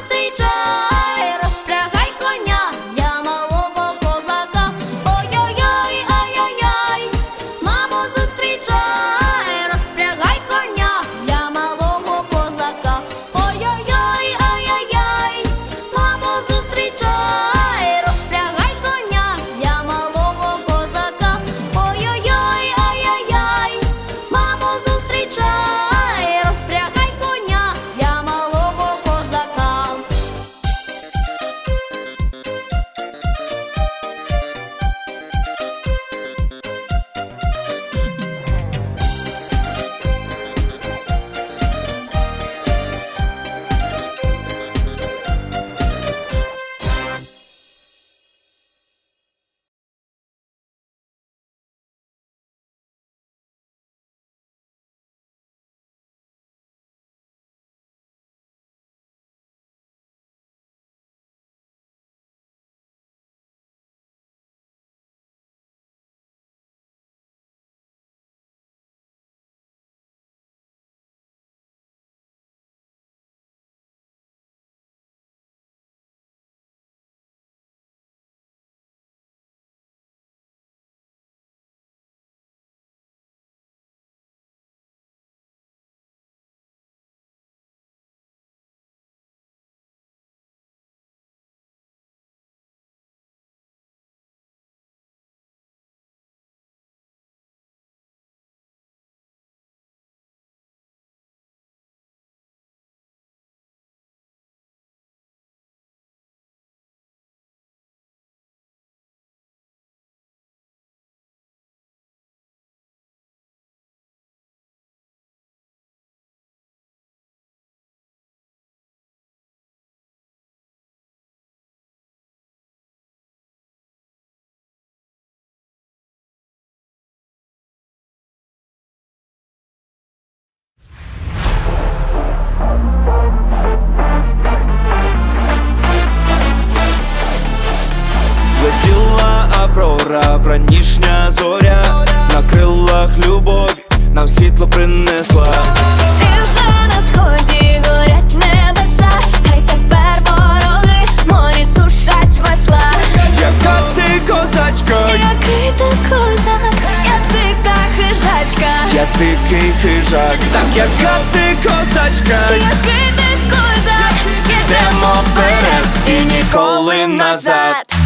Stay just любові нам світло принесла. І вже на сході горять небеса, хай тепер вороги морі сушать весла. Яка ти козачка, Який ти козак, я дика хижачка. я дикий хижак, так яка ти козачка, Який ти козак, йдемо вперед і ніколи назад.